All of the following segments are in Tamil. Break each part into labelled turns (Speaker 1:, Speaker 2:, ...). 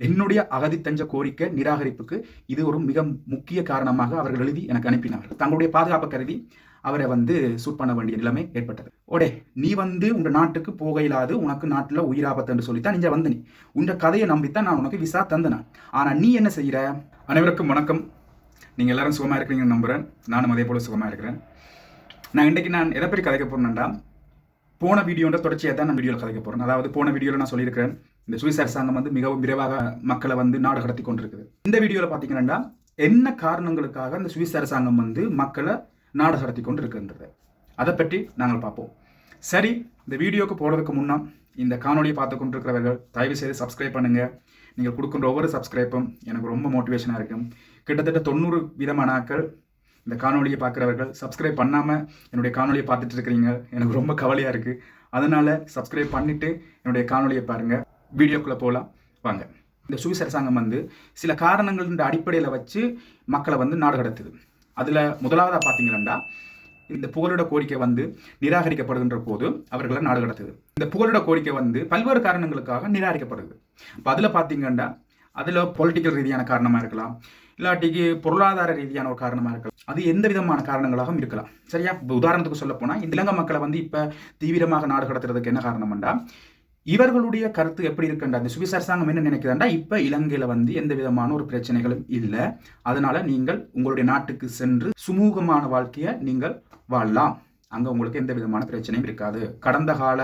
Speaker 1: என்னுடைய அகதி தஞ்ச கோரிக்கை நிராகரிப்புக்கு இது ஒரு மிக முக்கிய காரணமாக அவர்கள் எழுதி எனக்கு அனுப்பினார்கள். தங்களுடைய பாதுகாப்பு கருதி அவரை வந்து சூட் பண்ண வேண்டிய நிலைமை ஏற்பட்டது. ஓடே நீ வந்து உங்க நாட்டுக்கு போக இல்லாது உனக்கு நாட்டில் உயிராபத்துன்னு சொல்லித்தான் நீங்க வந்த நீ. உங்க கதையை நம்பித்தான் நான் உனக்கு விசா தந்தேன் ஆனா நீ என்ன செய்யற? அனைவருக்கும் வணக்கம். நீங்க எல்லாரும் சுகமா இருக்கிறீங்கன்னு நம்புறேன். நானும் அதே போல சுகமா இருக்கிறேன். நான் இன்றைக்கு நான் எதை பற்றி கதைக்க போறேன்டா போன வீடியோன்ற தொடர்ச்சியாக தான் நான் வீடியோவில் கதைக்க போகிறேன் அதாவது போன வீடியோவில் நான் சொல்லியிருக்கிறேன். இந்த சுவிஸ் அரசாங்கம் வந்து மிகவும் விரைவாக மக்களை வந்து நாடு கடத்தி கொண்டிருக்குது. இந்த வீடியோவில் பார்த்தீங்கன்னா என்ன காரணங்களுக்காக இந்த சுவிஸ் அரசாங்கம் வந்து மக்களை நாடு கடத்தி கொண்டு இருக்குன்றது அதை பற்றி நாங்கள் பார்ப்போம். சரி இந்த வீடியோக்கு போகிறதுக்கு முன்னா இந்த காணொலியை பார்த்து கொண்டிருக்கிறவர்கள் தயவு செய்து சப்ஸ்கிரைப் பண்ணுங்கள் நீங்கள் கொடுக்குற ஒவ்வொரு சப்ஸ்கிரைப்பும் எனக்கு ரொம்ப மோட்டிவேஷனாக இருக்கும். கிட்டத்தட்ட தொண்ணூறு விதமான ஆக்கள் இந்த காணொலியை பார்க்குறவர்கள் சப்ஸ்கிரைப் பண்ணாமல் என்னுடைய காணொலியை பார்த்துட்டு இருக்கிறீங்க. எனக்கு ரொம்ப கவலையாக இருக்குது அதனால் சப்ஸ்கிரைப் பண்ணிவிட்டு என்னுடைய காணொலியை பாருங்கள் வீடியோக்குள்ளே போகலாம் வாங்க. இந்த சுவிஸ் அரசாங்கம் வந்து சில காரணங்கள்ன்ற அடிப்படையில் வச்சு மக்களை வந்து நாடு கடத்துது. அதில் முதலாவதாக பார்த்தீங்கன்னா இந்த புகலிட கோரிக்கை வந்து நிராகரிக்கப்படுகின்ற போது அவர்களை நாடு கடத்துது. இந்த புகலிட கோரிக்கை வந்து பல்வேறு காரணங்களுக்காக நிராகரிக்கப்படுது. இப்போ அதில் பார்த்தீங்கன்னா அதில் பொலிட்டிக்கல் ரீதியான காரணமாக இருக்கலாம் இல்லாட்டிக்கு பொருளாதார ரீதியான ஒரு காரணமாக இருக்கலாம். அது எந்த விதமான காரணங்களாகவும் இருக்கலாம். சரியா? இப்போ உதாரணத்துக்கு சொல்ல போனால் இந்த இலங்கை மக்களை வந்து இப்போ தீவிரமாக நாடு கடத்துறதுக்கு என்ன காரணம்டா இவர்களுடைய கருத்து எப்படி இருக்குன்ற அந்த சுவிஸ் அரசாங்கம் என்ன நினைக்குதுண்டா இப்போ இலங்கையில் வந்து எந்த விதமான ஒரு பிரச்சனைகளும் இல்லை. அதனால நீங்கள் உங்களுடைய நாட்டுக்கு சென்று சுமூகமான வாழ்க்கையை நீங்கள் வாழலாம். அங்கே உங்களுக்கு எந்த விதமான பிரச்சனையும் இருக்காது. கடந்த கால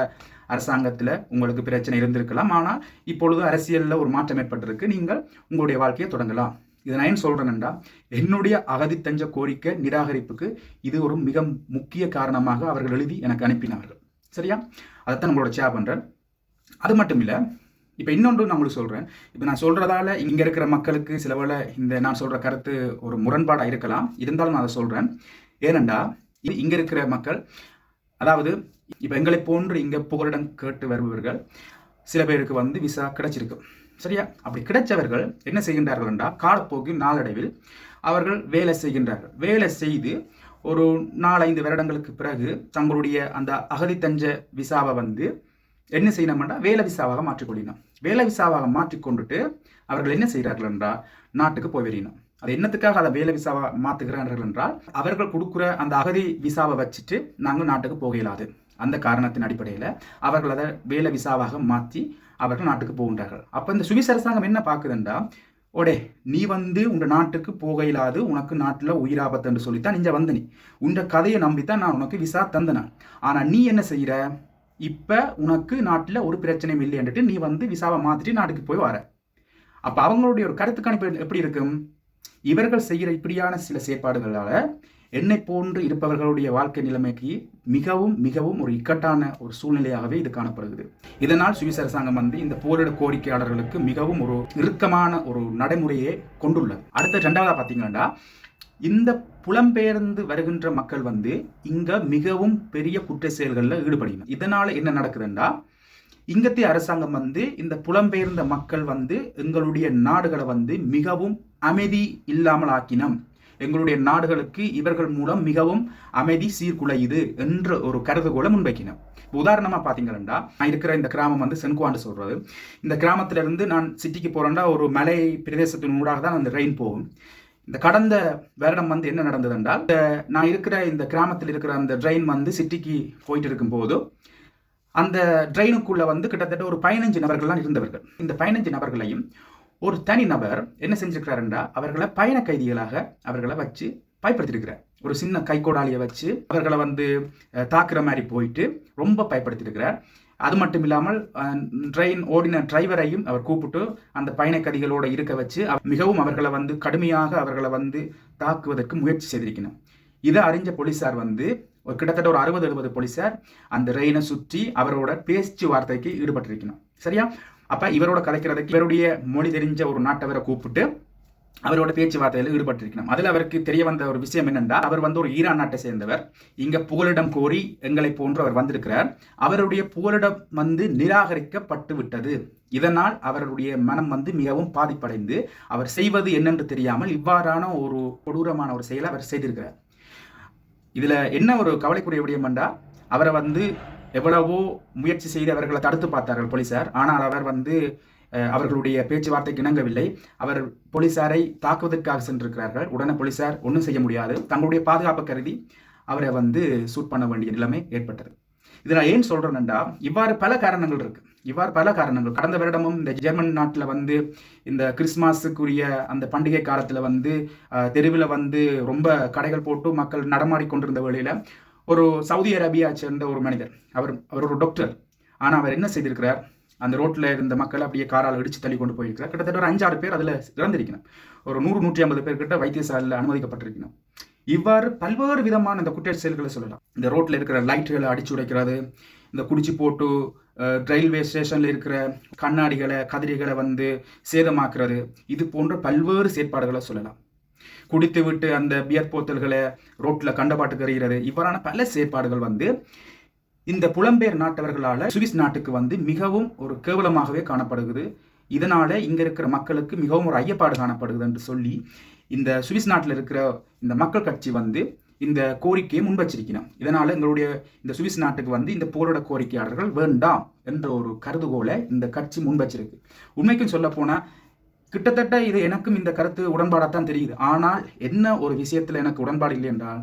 Speaker 1: அரசாங்கத்தில் உங்களுக்கு பிரச்சனை இருந்திருக்கலாம். ஆனால் இப்பொழுது அரசியலில் ஒரு மாற்றம் ஏற்பட்டிருக்கு. நீங்கள் உங்களுடைய வாழ்க்கையை தொடங்கலாம். இதை நான் ஏன் சொல்கிறேன்னா என்னுடைய அகதி தஞ்ச கோரிக்கை நிராகரிப்புக்கு இது ஒரு மிக முக்கிய காரணமாக அவர்கள் எழுதி எனக்கு அனுப்பினார்கள். சரியா? அதைத்தான் உங்களோட சே பண்ணுறேன் அது மட்டும் இல்லை இப்போ இன்னொன்று நான் உங்களுக்கு சொல்கிறேன் இப்போ நான் சொல்கிறதால இங்கே இருக்கிற மக்களுக்கு சிலவேளை இந்த நான் சொல்கிற கருத்து ஒரு முரண்பாடாக இருக்கலாம். இருந்தாலும் நான் அதை சொல்கிறேன் ஏனெண்டா இது இங்கே இருக்கிற மக்கள் அதாவது இப்போ எங்களை போன்று இங்கே புகலிடம் கேட்டு வருபவர்கள் சில பேருக்கு வந்து விசா கிடைச்சிருக்கு. சரியா? அப்படி கிடைச்சவர்கள் என்ன செய்கின்றார்கள் என்றால் காலப்போக்கில் நாளடைவில் அவர்கள் வேலை செய்கின்றார்கள். வேலை செய்து ஒரு நாலஞ்சு வருடங்களுக்கு பிறகு தங்களுடைய அந்த அகதி தஞ்ச விசாவை வந்து என்ன செய்யணும்னா வேலை விசாவாக மாற்றிக்கொள்ளணும் வேலை விசாவாக மாற்றிக்கொண்டுட்டு அவர்கள் என்ன செய்கிறார்கள் என்றால் நாட்டுக்கு போய் வெறியணும் அது என்னத்துக்காக அதை வேலை விசாவாக மாற்றுகிறார்கள் என்றால் அவர்கள் கொடுக்குற அந்த அகதி விசாவை வச்சுட்டு நாங்கள் நாட்டுக்கு போக இயலாது. அந்த காரணத்தின் அடிப்படையில் அவர்கள் அதை வேலை விசாவாக மாற்றி அவர்கள் நாட்டுக்கு போகின்றார்கள். அப்போ இந்த சுவிஸ் அரசாங்கம் என்ன பார்க்குதுண்டா? ஓடே நீ வந்து உங்க நாட்டுக்கு போக இல்லாது உனக்கு நாட்டில் உயிராபத்துன்னு சொல்லித்தான் நீங்க வந்த நீ உண்ட கதையை நம்பித்தான் நான் உனக்கு விசா தந்தனேன். ஆனால் நீ என்ன செய்கிற? இப்போ உனக்கு நாட்டில் ஒரு பிரச்சனையும் இல்லைன்ட்டு நீ வந்து விசாவை மாற்றிட்டு நாட்டுக்கு போய் வர. அப்போ அவங்களுடைய ஒரு கருத்து கணிப்பு எப்படி இருக்கும்? இவர்கள் செய்கிற இப்படியான சில செயற்பாடுகளால் என்னை போன்று இருப்பவர்களுடைய வாழ்க்கை நிலைமைக்கு மிகவும் மிகவும் ஒரு இக்கட்டான ஒரு சூழ்நிலையாகவே இது காணப்படுகிறது. இதனால் சுவிஸ் அரசாங்கம் வந்து இந்த போரிட கோரிக்கையாளர்களுக்கு மிகவும் ஒரு இறுக்கமான ஒரு நடைமுறையை கொண்டுள்ளது. அடுத்த ரெண்டாவதாக பார்த்தீங்கன்னா இந்த புலம்பெயர்ந்து வருகின்ற மக்கள் வந்து இங்க மிகவும் பெரிய குற்ற செயல்களில் ஈடுபடணும் இதனால என்ன நடக்குதுன்னா இங்கத்திய அரசாங்கம் வந்து இந்த புலம்பெயர்ந்த மக்கள் வந்து எங்களுடைய நாடுகளை வந்து மிகவும் அமைதி இல்லாமல் ஆக்கினம். எங்களுடைய நாடுகளுக்கு இவர்கள் மூலம் மிகவும் அமைதி சீர்குலையுது என்ற ஒரு கருதுகோளை முன்வைக்கினோம். உதாரணமாக பார்த்தீங்கன்னா நான் இருக்கிற இந்த கிராமம் வந்து சென்குவான்னு சொல்றது. இந்த கிராமத்துல இருந்து நான் சிட்டிக்கு போறேன்னா ஒரு மலை பிரதேசத்தின் ஊடாக தான் அந்த ரெயின் போகும். இந்த கடந்த வருடம் வந்து என்ன நடந்தது என்றால் இந்த நான் இருக்கிற இந்த கிராமத்தில் இருக்கிற அந்த ட்ரெயின் வந்து சிட்டிக்கு போயிட்டு இருக்கும்போது அந்த ட்ரெயினுக்குள்ள வந்து கிட்டத்தட்ட ஒரு பதினஞ்சு நபர்கள்லாம் இருந்தவர்கள். இந்த பதினஞ்சு நபர்களையும் ஒரு தனி நபர் என்ன செஞ்சிருக்கிறாருண்டா அவர்களை பயண கைதிகளாக அவர்களை வச்சு பயப்படுத்திருக்கிறார் ஒரு சின்ன கைகோடாலியை வச்சு அவர்களை வந்து தாக்குற மாதிரி போயிட்டு ரொம்ப பயப்படுத்திருக்கிறார் அது மட்டும் இல்லாமல் ட்ரெயின் ஓடின டிரைவரையும் அவர் கூப்பிட்டு அந்த பயணக்கதிகளோடு இருக்க வச்சு மிகவும் அவர்களை வந்து கடுமையாக அவர்களை வந்து தாக்குவதற்கு முயற்சி செய்திருக்கணும். இதை அறிஞ்ச போலீஸார் வந்து ஒரு கிட்டத்தட்ட ஒரு அறுபது எழுபது போலீசார் அந்த ரெயினை சுற்றி அவரோட பேச்சு வார்த்தைக்கு ஈடுபட்டிருக்கணும். சரியா? அப்போ இவரோட கலைக்கிறதுக்கு இவருடைய மொழி தெரிஞ்ச ஒரு நாட்டவரை கூப்பிட்டு அவரோட பேச்சுவார்த்தையில் ஈடுபட்டிருக்கணும். அதில் அவருக்கு தெரிய வந்த ஒரு விஷயம் என்னென்றால் அவர் வந்து ஒரு ஈரான் நாட்டை சேர்ந்தவர். இங்கே புகலிடம் கோரி எங்களை போன்று அவர் வந்திருக்கிறார். அவருடைய புகலிடம் வந்து நிராகரிக்கப்பட்டு விட்டது. இதனால் அவருடைய மனம் வந்து மிகவும் பாதிப்படைந்து அவர் செய்வது என்னென்று தெரியாமல் இவ்வாறான ஒரு கொடூரமான ஒரு செயலை அவர் செய்திருக்கிறார். இதில் என்ன ஒரு கவலைக்குரிய விடயம் என்றால் அவரை வந்து எவ்வளவோ முயற்சி செய்து அவர்களை தடுத்து பார்த்தார்கள் போலீசார். ஆனால் அவர் வந்து அவர்களுடைய பேச்சுவார்த்தைக்கு இணங்கவில்லை. அவர் போலீசாரை தாக்குவதற்காக சென்றிருக்கிறார்கள். உடனே போலீசார் ஒன்றும் செய்ய முடியாது. தங்களுடைய பாதுகாப்பு கருதி அவரை வந்து சூட் பண்ண வேண்டிய நிலைமை ஏற்பட்டது. இதை நான் ஏன் சொல்கிறேன்னா இவ்வாறு பல காரணங்கள் இருக்கு. இவ்வாறு பல காரணங்கள். கடந்த வருடமும் இந்த ஜெர்மன் நாட்டில் வந்து இந்த கிறிஸ்துமஸுக்குரிய அந்த பண்டிகை காலத்தில் வந்து தெருவில் வந்து ரொம்ப கடைகள் போட்டு மக்கள் நடமாடி கொண்டிருந்த வேளையில் ஒரு சவுதி அரேபியா சேர்ந்த ஒரு மனிதர். அவர் அவர் ஒரு டாக்டர் ஆனால் அவர் என்ன செய்திருக்கிறார்? அந்த ரோட்டில் இருந்த மக்கள் அப்படியே காரால் அடித்து தள்ளி கொண்டு போயிருக்கிறார். கிட்டத்தட்ட ஒரு அஞ்சாறு பேர் அதில் இறந்திருக்கணும். ஒரு நூறு நூற்றி ஐம்பது பேர் கிட்ட வைத்தியசாலையில் அனுமதிக்கப்பட்டிருக்கணும். இவ்வாறு பல்வேறு விதமான இந்த குற்ற செயல்களை சொல்லலாம். இந்த ரோட்டில் இருக்கிற லைட்டுகளை அடிச்சு உடைக்கிறது இந்த குடிச்சு போட்டு ரயில்வே ஸ்டேஷனில் இருக்கிற கண்ணாடிகளை கதிரிகளை வந்து சேதமாக்குறது இது போன்ற பல்வேறு செயற்பாடுகளை சொல்லலாம். குடித்து விட்டு அந்த பியர் போத்தல்களை ரோட்டில் கண்டபாட்டுக்கு எறிகிறது இவ்வாறான பல செயற்பாடுகள் வந்து இந்த புலம்பெயர் நாட்டவர்களால் சுவிஸ் நாட்டுக்கு வந்து மிகவும் ஒரு கேவலமாகவே காணப்படுகிறது இதனால் இங்கே இருக்கிற மக்களுக்கு மிகவும் ஒரு ஐயப்பாடு காணப்படுகிறது என்று சொல்லி இந்த சுவிஸ் நாட்டில் இருக்கிற இந்த மக்கள் கட்சி வந்து இந்த கோரிக்கையை முன்வச்சிருக்கணும் இதனால் எங்களுடைய இந்த சுவிஸ் நாட்டுக்கு வந்து இந்த போரோட கோரிக்கையாளர்கள் வேண்டாம் என்ற ஒரு கருதுகோளை இந்த கட்சி முன்வச்சிருக்கு. உண்மைக்கும் சொல்ல கிட்டத்தட்ட இது எனக்கும் இந்த கருத்து உடன்பாடாக தான் தெரியுது. ஆனால் என்ன ஒரு விஷயத்தில் எனக்கு உடன்பாடு இல்லை என்றால்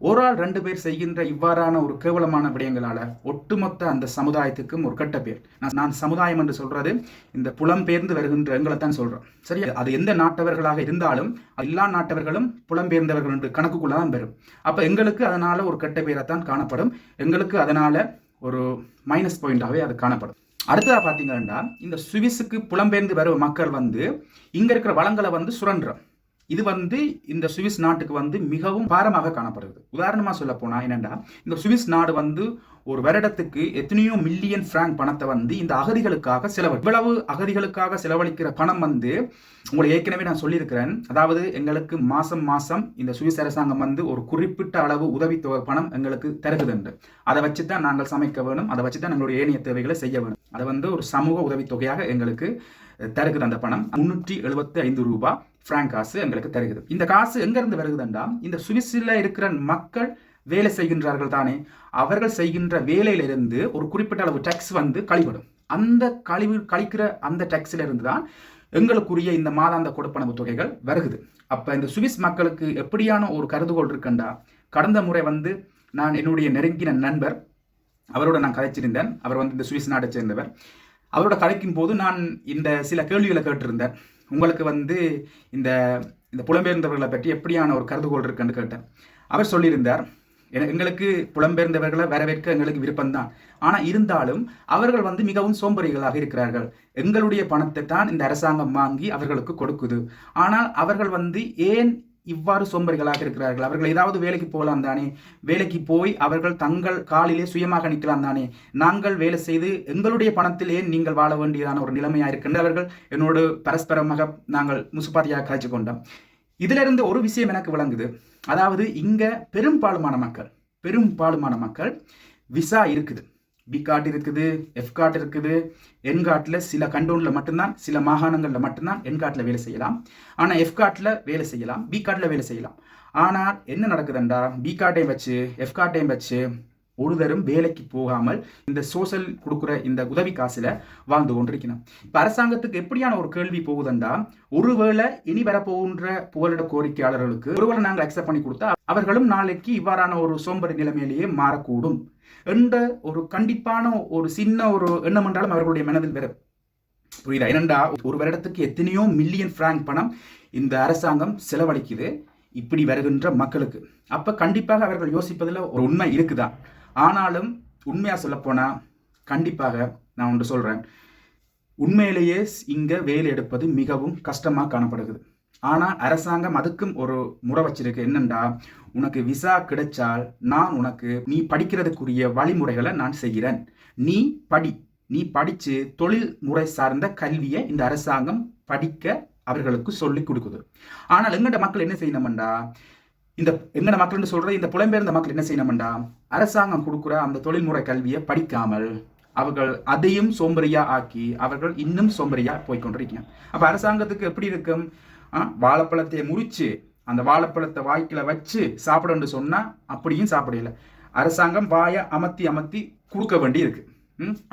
Speaker 1: ஒரு ஆள் ரெண்டு பேர் செய்கின்ற இவ்வாறான ஒரு கேவலமான விடயங்களால ஒட்டுமொத்த அந்த சமுதாயத்துக்கும் ஒரு கெட்ட பேர். நான் நான் சமுதாயம் என்று சொல்றது இந்த புலம்பெயர்ந்து வருகின்ற எங்களை தான் சொல்றேன் சரி அது எந்த நாட்டவர்களாக இருந்தாலும் எல்லா நாட்டவர்களும் புலம்பெயர்ந்தவர்கள் என்று கணக்குக்குள்ள தான் பெறும் அப்ப எங்களுக்கு அதனால ஒரு கெட்ட பேரைத்தான் காணப்படும். எங்களுக்கு அதனால ஒரு மைனஸ் பாயிண்டாகவே அது காணப்படும். அடுத்ததாக பார்த்தீங்கன்னா இந்த சுவிஸுக்கு புலம்பெயர்ந்து வரும் மக்கள் வந்து இங்கே இருக்கிற வளங்களை வந்து சுரண்டுறோம். இது வந்து இந்த சுவிஸ் நாட்டுக்கு வந்து மிகவும் பாரமாக காணப்படுகிறது. உதாரணமாக சொல்ல போனால் என்னென்னா இந்த சுவிஸ் நாடு வந்து ஒரு வருடத்துக்கு எத்தனையோ மில்லியன் ஃப்ராங்க் பணத்தை வந்து இந்த அகதிகளுக்காக செலவு இவ்வளவு அகதிகளுக்காக செலவழிக்கிற பணம் வந்து உங்களை ஏற்கனவே நான் சொல்லியிருக்கிறேன். அதாவது எங்களுக்கு மாசம் மாசம் இந்த சுவிஸ் அரசாங்கம் வந்து ஒரு குறிப்பிட்ட அளவு உதவித்தொகை பணம் எங்களுக்கு தருகுது என்று அதை வச்சு தான் நாங்கள் சமைக்க வேணும் அதை வச்சு தான் எங்களுடைய ஏனைய தேவைகளை செய்ய வேணும். அதை வந்து ஒரு சமூக உதவித்தொகையாக எங்களுக்கு தருகுது அந்த பணம். முன்னூற்றி எழுபத்தி ஐந்து ரூபாய் பிராங்க் காசு எங்களுக்கு தருகிறது. இந்த காசு எங்கேருந்து வருகுதுண்டா? இந்த சுவிஸில் இருக்கிற மக்கள் வேலை செய்கின்றார்கள் தானே. அவர்கள் செய்கின்ற வேலையிலிருந்து ஒரு குறிப்பிட்ட அளவு டேக்ஸ் வந்து கழிவிடும் அந்த கழிவு கழிக்கிற அந்த டேக்ஸில் இருந்து தான் எங்களுக்குரிய இந்த மாதாந்த கொடுப்பனவு தொகைகள் வருகுது. அப்போ இந்த சுவிஸ் மக்களுக்கு எப்படியான ஒரு கருதுகோள் இருக்குண்டா? கடந்த முறை வந்து நான் என்னுடைய நெருங்கின நண்பர் அவரோட நான் கதைச்சிருந்தேன். அவர் வந்து இந்த சுவிஸ் நாட்டை சேர்ந்தவர். அவரோட கதைக்கும் போது நான் இந்த சில கேள்விகளை கேட்டிருந்தேன். உங்களுக்கு வந்து இந்த இந்த புலம்பெயர்ந்தவர்களை பற்றி எப்படியான ஒரு கருதுகோள் இருக்குன்னு கேட்டேன். அவர் சொல்லியிருந்தார் எங்களுக்கு புலம்பெயர்ந்தவர்களை வரவேற்க எங்களுக்கு விருப்பம்தான். ஆனால் இருந்தாலும் அவர்கள் வந்து மிகவும் சோம்பறிகளாக இருக்கிறார்கள். எங்களுடைய பணத்தை தான் இந்த அரசாங்கம் வாங்கி அவர்களுக்கு கொடுக்குது. ஆனால் அவர்கள் வந்து ஏன் இவ்வாறு சோம்பறிகளாக இருக்கிறார்கள். அவர்கள் ஏதாவது வேலைக்கு போகலாம் தானே. வேலைக்கு போய் அவர்கள் தங்கள் காலிலே சுயமாக நிற்கலாம் தானே. நாங்கள் வேலை செய்து எங்களுடைய பணத்திலே நீங்கள் வாழ வேண்டியதான ஒரு நிலைமையாக இருக்கின்ற அவர்கள் என்னோடு பரஸ்பரமாக நாங்கள் முசுப்பாத்தியாக காய்ச்சி கொண்டோம். இதிலிருந்து ஒரு விஷயம் எனக்கு விளங்குது. அதாவது இங்க பெரும்பாலுமான மக்கள் பெரும்பாலுமான மக்கள் விசா இருக்குது. பி கார்டு இருக்குது எஃப் கார்டு இருக்குது. என் கார்டில் சில கண்டோனில் மட்டும்தான் சில மாகாணங்களில் மட்டும்தான் என் கார்டில் வேலை செய்யலாம். ஆனால் எஃப் கார்டில் வேலை செய்யலாம் பி கார்டில் வேலை செய்யலாம். ஆனால் என்ன நடக்குதுண்டா? பி கார்டையும் வச்சு எஃப் கார்டையும் வச்சு ஒருதரும் வேலைக்கு போகாமல் இந்த சோசல் கொடுக்குற இந்த உதவி காசுல வாழ்ந்து கொண்டிருக்கணும் இப்ப அரசாங்கத்துக்கு எப்படியான ஒரு கேள்வி போகுதுண்டா? ஒருவேளை இனி வரப்போகின்ற புகலிட கோரிக்கையாளர்களுக்கு ஒருவேளை நாங்கள் அக்செப்ட் பண்ணி கொடுத்தா அவர்களும் நாளைக்கு இவ்வாறான ஒரு சோம்பரி நிலைமையிலேயே மாறக்கூடும் என்ற ஒரு கண்டிப்பான ஒரு சின்ன ஒரு எண்ணம் என்றாலும் அவர்களுடைய மனதில் வரும். புரியுதா? என்னண்டா ஒரு வருடத்துக்கு எத்தனையோ மில்லியன் பிராங்க் பணம் இந்த அரசாங்கம் செலவழிக்குது இப்படி வருகின்ற மக்களுக்கு. அப்ப கண்டிப்பாக அவர்கள் யோசிப்பதில் ஒரு உண்மை இருக்குதா? ஆனாலும் உண்மையாக சொல்லப்போனால் கண்டிப்பாக நான் ஒன்று சொல்கிறேன் உண்மையிலேயே இங்கே வேலை எடுப்பது மிகவும் கஷ்டமாக காணப்படுகிறது. ஆனால் அரசாங்கம் அதுக்கும் ஒரு முறை வச்சிருக்கு. என்னண்டா? உனக்கு விசா கிடைச்சால் நான் உனக்கு நீ படிக்கிறதுக்குரிய வழிமுறைகளை நான் செய்கிறேன். நீ படி. நீ படித்து தொழில் முறை சார்ந்த கல்வியை இந்த அரசாங்கம் படிக்க அவர்களுக்கு சொல்லி கொடுக்குது. ஆனால் எங்கட மக்கள் என்ன செய்யணும்டா இந்த எங்கட மக்கள்னு சொல்ற இந்த புலம்பெயர்ந்த மக்கள் என்ன செய்யணும்டா? அரசாங்கம் கொடுக்குற அந்த தொழில்முறை கல்வியை படிக்காமல் அவர்கள் அதையும் சோம்பரியா ஆக்கி அவர்கள் இன்னும் சோம்பரியா போய்கொண்டிருக்கிறாங்க அப்ப அரசாங்கத்துக்கு எப்படி இருக்கும்? ஆ, வாழைப்பழத்தை முறிச்சு அந்த வாழைப்பழத்தை வாய்க்கில வச்சு சாப்பிடணும்னு சொன்னா அப்படியும் சாப்பிடல. அரசாங்கம் வாயை அமர்த்தி அமர்த்தி கொடுக்க வேண்டி இருக்கு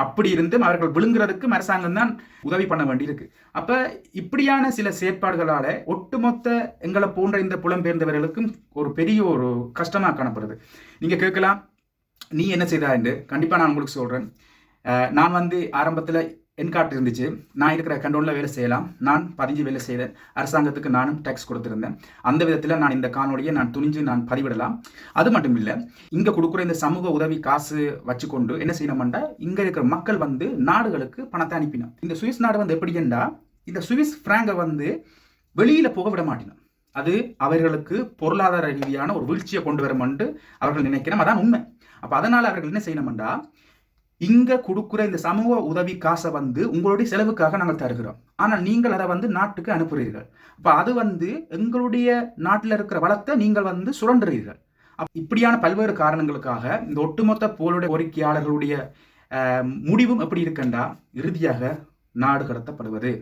Speaker 1: அப்படி இருந்தும் அவர்கள் விழுங்குறதுக்கும் அரசாங்கம் தான் உதவி பண்ண வேண்டியிருக்கு. அப்ப இப்படியான சில செயற்பாடுகளால ஒட்டுமொத்த எங்களை போன்ற இந்த புலம்பெயர்ந்தவர்களுக்கும் ஒரு பெரிய ஒரு கஷ்டமா காணப்படுது. நீங்க கேட்கலாம். நீ என்ன செய்தா என்று? கண்டிப்பா நான் உங்களுக்கு சொல்றேன். நான் வந்து ஆரம்பத்துல என்கார்ட் இருந்துச்சு. நான் இருக்கிற கண்டோனில் வேலை செய்யலாம். நான் பதிஞ்சு வேலை செய்தேன் அரசாங்கத்துக்கு நானும் டேக்ஸ் கொடுத்துருந்தேன். அந்த விதத்தில் நான் இந்த காணொலியை நான் துணிஞ்சு நான் பதிவிடலாம். அது மட்டும் இல்லை இங்கே கொடுக்குற இந்த சமூக உதவி காசு வச்சுக்கொண்டு என்ன செய்யணும்டா இங்கே இருக்கிற மக்கள் வந்து நாடுகளுக்கு பணத்தை அனுப்பினோம். இந்த சுவிஸ் நாடு வந்து எப்படின்னா இந்த சுவிஸ் ஃப்ராங்கை வந்து வெளியில் போக விட மாட்டினோம். அது அவர்களுக்கு பொருளாதார ரீதியான ஒரு வீழ்ச்சியை கொண்டு வருமென்று அவர்கள் நினைக்கிறோம். அதான் உண்மை. அப்போ அதனால் அவர்கள் என்ன செய்யணும்டா இங்க கொடுக்குற இந்த சமூக உதவி காசை வந்து உங்களுடைய செலவுக்காக நாங்கள் தருகிறோம். ஆனால் நீங்கள் அதை வந்து நாட்டுக்கு அனுப்புகிறீர்கள். அப்போ அது வந்து எங்களுடைய நாட்டில் இருக்கிற வளத்தை நீங்கள் வந்து சுரண்டுறீர்கள். இப்படியான பல்வேறு காரணங்களுக்காக இந்த ஒட்டுமொத்த போலுடைய கோரிக்கையாளர்களுடைய முடிவும் எப்படி இருக்குண்டா? இறுதியாக நாடு கடத்தப்படுவது.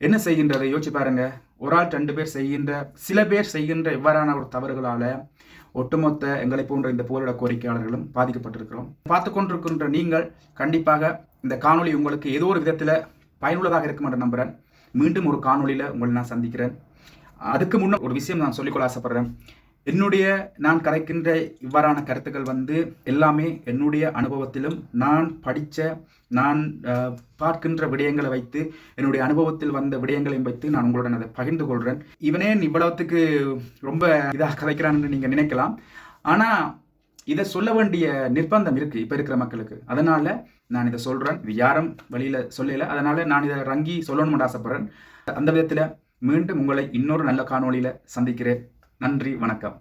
Speaker 1: என்ன செய்கின்றது யோசிச்சு பாருங்க. ஒரு ஆள் ரெண்டு பேர் செய்கின்ற சில பேர் செய்கின்ற இவ்வாறான ஒரு தவறுகளால ஒட்டுமொத்த எங்களை போன்ற இந்த போரிட கோரிக்கையாளர்களும் பாதிக்கப்பட்டிருக்கிறோம். பார்த்து கொண்டிருக்கின்ற நீங்கள் கண்டிப்பாக இந்த காணொளி உங்களுக்கு ஏதோ ஒரு விதத்தில் பயனுள்ளதாக இருக்கும் என்று நம்புகிறேன் மீண்டும் ஒரு காணொலியில் உங்களை நான் சந்திக்கிறேன். அதுக்கு முன்ன ஒரு விஷயம் நான் சொல்லிக்கொள்ள ஆசைப்படுறேன். என்னுடைய நான் கலைக்கின்ற இவ்வாறான கருத்துக்கள் வந்து எல்லாமே என்னுடைய அனுபவத்திலும் நான் படித்த நான் பார்க்கின்ற விடயங்களை வைத்து என்னுடைய அனுபவத்தில் வந்த விடயங்களையும் வைத்து நான் உங்களுடன் அதை பகிர்ந்து கொள்கிறேன் இவனே இவ்வளவுத்துக்கு ரொம்ப இதாக கலைக்கிறான்னு நீங்கள் நினைக்கலாம். ஆனால் இதை சொல்ல வேண்டிய நிர்பந்தம் இருக்குது இப்போ இருக்கிற மக்களுக்கு. அதனால் நான் இதை சொல்கிறேன் இது யாரும் வழியில் சொல்லலை. அதனால் நான் இதை ரங்கி சொல்லணும்னு ஆசைப்பட்றேன். அந்த விதத்தில் மீண்டும் உங்களை இன்னொரு நல்ல காணொலியில் சந்திக்கிறேன். நன்றி வணக்கம்.